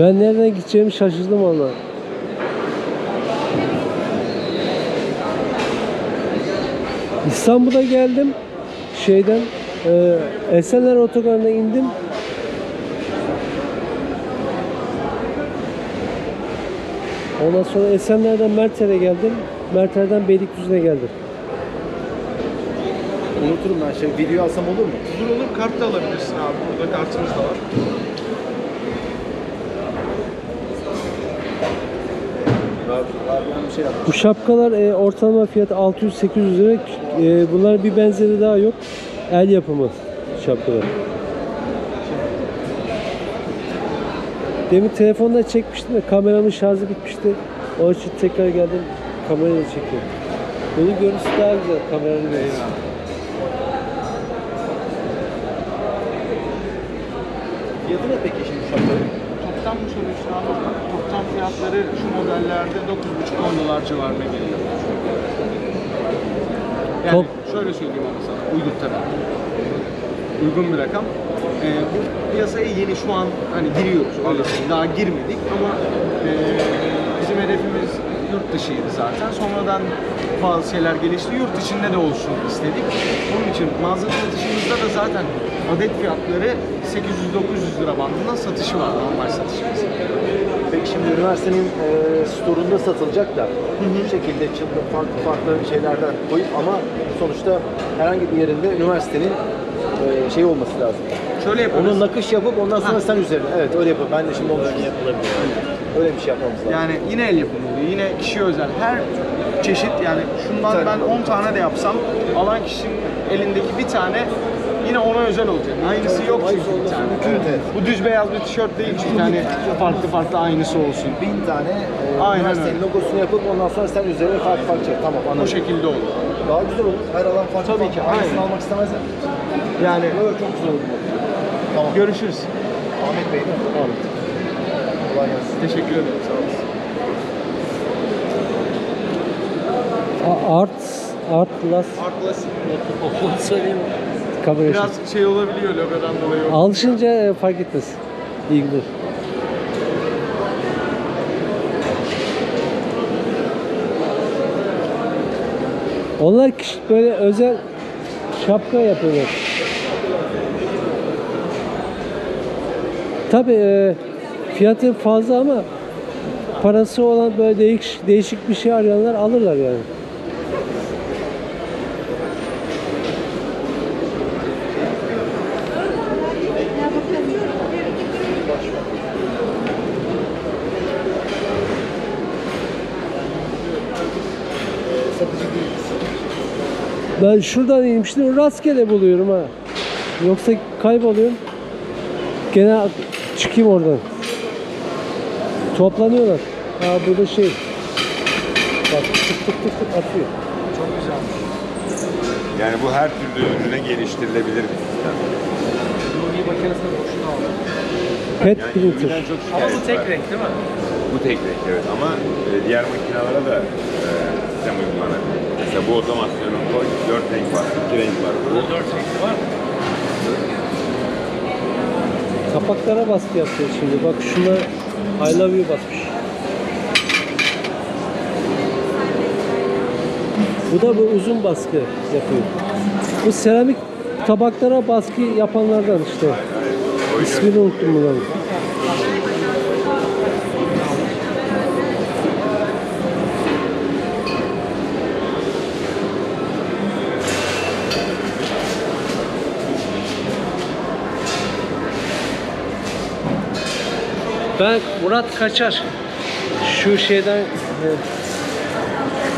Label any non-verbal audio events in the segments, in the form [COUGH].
Ben nereden gideceğimi şaşırdım valla. İstanbul'a geldim. Şeyden e, Esenler Otogarı'na indim. Ondan sonra Esenler'den Merter'e geldim. Merter'den Beylikdüzü'ne geldim. Unuturum ben şey video alsam olur mu? Olur olur kart da alabilirsin abi. Burada kartımız da var. Abi, abi ben bir şey yaptım. Bu şapkalar e, ortalama fiyatı 600-800 lira. E, bunların bir benzeri daha yok. El yapımı şapkalar. Demin telefonda çekmiştim de kameramın şarjı bitmişti. Onun için tekrar geldim kamerayla çekiyorum. Bunun görüntüsü daha güzel kameranın görüntüsü. Fiyatı ne peki şimdi şapkanın? Toptan mı soruyorsun abi? Toptan fiyatları şu modellerde 9,5-10 dolar civarına geliyor. Yani Top- şöyle söyleyeyim ama sana. Uygun tabii. Uygun bir rakam. Ee, bu piyasaya yeni şu an hani giriyoruz öyle söyleyeyim. Daha girmedik ama ee, bizim hedefimiz yurt dışıydı zaten. Sonradan bazı şeyler gelişti. Yurt içinde de olsun istedik. Onun için mağaza satışımızda da zaten adet fiyatları 800-900 lira bandında satışı var normal satışımız. Peki şimdi üniversitenin e, store'unda satılacak da bu şekilde çılgın farklı farklı şeylerden koyup ama sonuçta herhangi bir yerinde üniversitenin e, şey olması lazım. Şöyle yaparız. Onu nakış yapıp ondan sonra Ha. sen üzerine. Evet öyle yapalım. Ben de şimdi onu yapılabilir. Öyle bir şey yapmamız lazım. Yani yine el yapımı oluyor. Yine kişi özel. Her çeşit yani şundan Tabii. ben 10 tane de yapsam alan kişinin elindeki bir tane yine ona özel olacak. Aynısı yok çünkü bir tane. Evet, evet. Bu düz beyaz bir tişört değil çünkü hani farklı farklı aynısı olsun. bin tane e, Aynen üniversitenin öyle. logosunu yapıp ondan sonra sen üzerine farklı farklı şey. Tamam O anladım. şekilde olur. Daha güzel olur. Her alan farklı Tabii farklı. ki, Aynısını almak istemezler. Yani Böyle çok güzel olur. Tamam. görüşürüz. Ahmet Bey? Ahmet. Kolay gelsin. Teşekkür ederim. Sağ olasın. Art, Art Plus Arklasın. [LAUGHS] Onu söyleyeyim. Kamera Biraz... Şey olabiliyor logodan dolayı. Alışınca e, fark etmez. İyi gider. Onlar kişi- böyle özel şapka yapıyorlar. Tabi e, fiyatı fazla ama parası olan böyle değişik, değişik bir şey arayanlar alırlar yani. Ben şuradan inmiştim rastgele buluyorum ha. Yoksa kayboluyorum. Gene çıkayım oradan. Toplanıyorlar. Ha burada şey. Bak tık tık tık tık atıyor. Çok güzel. Yani bu her türlü ürüne geliştirilebilir bir sistem. Logi makinesine boşuna aldım. Pet Yani printer. üründen çok Ama şikayet bu tek var. renk değil mi? Bu tek renk evet ama e, diğer makinalara da e, sistem uygulanabilir. Mesela bu otomasyonun koy 4 renk var, 2 renk var. Bu Dört renkli var. Kapaklara baskı yapıyor şimdi. Bak şuna I love you basmış. Bu da bu uzun baskı yapıyor. Bu seramik tabaklara baskı yapanlardan işte. İsmini unuttum bunların. Ben Murat Kaçar. Şu şeyden e,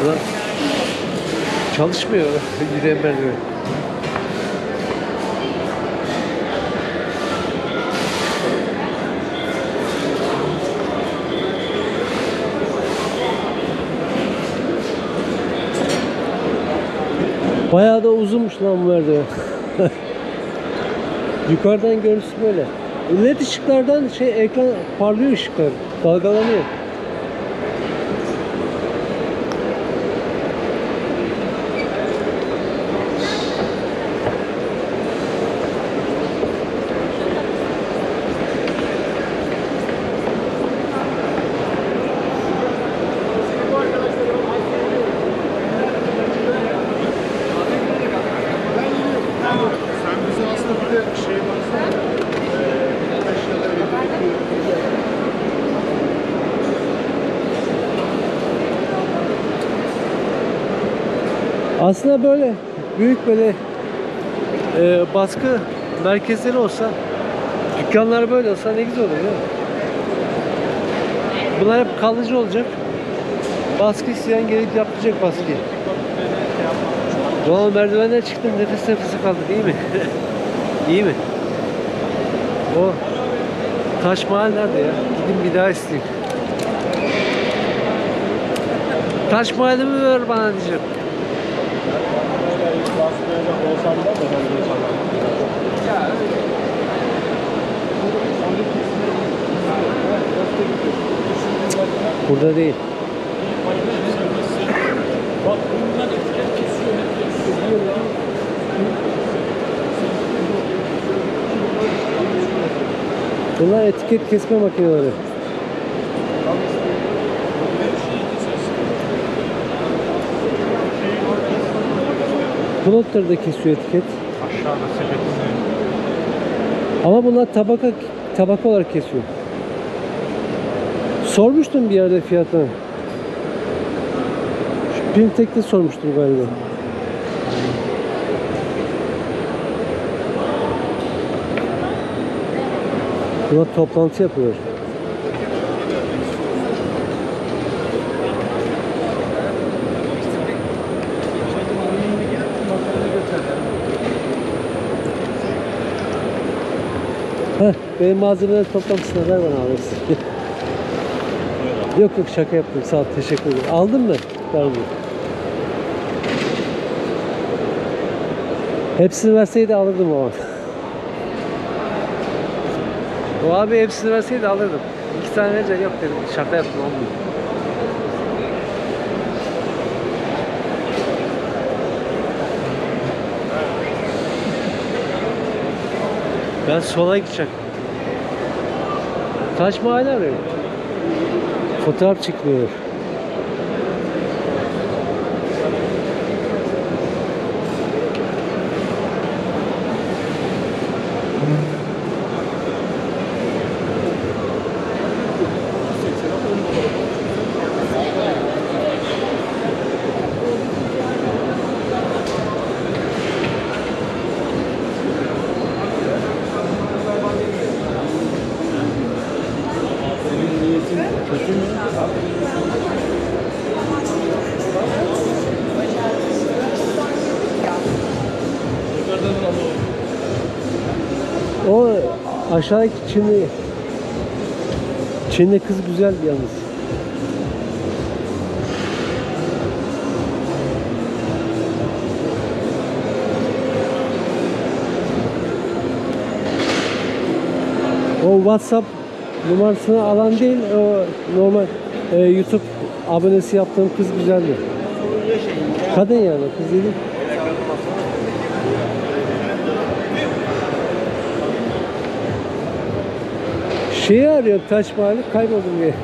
ulan çalışmıyor [LAUGHS] yürüyen merdiven. Bayağı da uzunmuş lan bu merdiven. [LAUGHS] Yukarıdan görüntüsü böyle led ışıklardan şey ekran parlıyor ışıklar. Dalgalanıyor. Sen bize aslında bir de şey baksana. Böyle büyük böyle e, baskı merkezleri olsa dükkanlar böyle olsa ne güzel olur değil? Bunlar hep kalıcı olacak. Baskı isteyen gelip yaptıracak baskıyı. Doğal merdivenden çıktım nefes nefese kaldık iyi mi? [LAUGHS] iyi mi? O Taş Mahal nerede ya? Gidin bir daha isteyeyim. Taş Mahal'imi ver bana diyeceğim. Burada değil. Bunlar etiket kesme makineleri. Plotter da kesiyor etiket. Aşağıda sepetinde. Ama bunlar tabaka tabaka olarak kesiyor. Sormuştum bir yerde fiyatını. Şu Printek'te sormuştum galiba. Buna toplantı yapıyor. Benim malzemeler toplamışsın ver bana abi. yok yok şaka yaptım sağ ol teşekkür ederim. Aldın mı? Pardon. Hepsini verseydi alırdım ama. O abi hepsini verseydi alırdım. İki tane verince yok dedim. Şaka yaptım olmuyor. Ben sola gideceğim. Taş Mahal arıyorum. Fotoğraf çekmiyor. O aşağıdaki Çinli Çinli kız güzel yalnız. O WhatsApp numarasını alan değil, o normal e, YouTube abonesi yaptığım kız güzeldi. Kadın yani, kız değil. Şeyi arıyorum Taş Mahal'i kayboldum diye.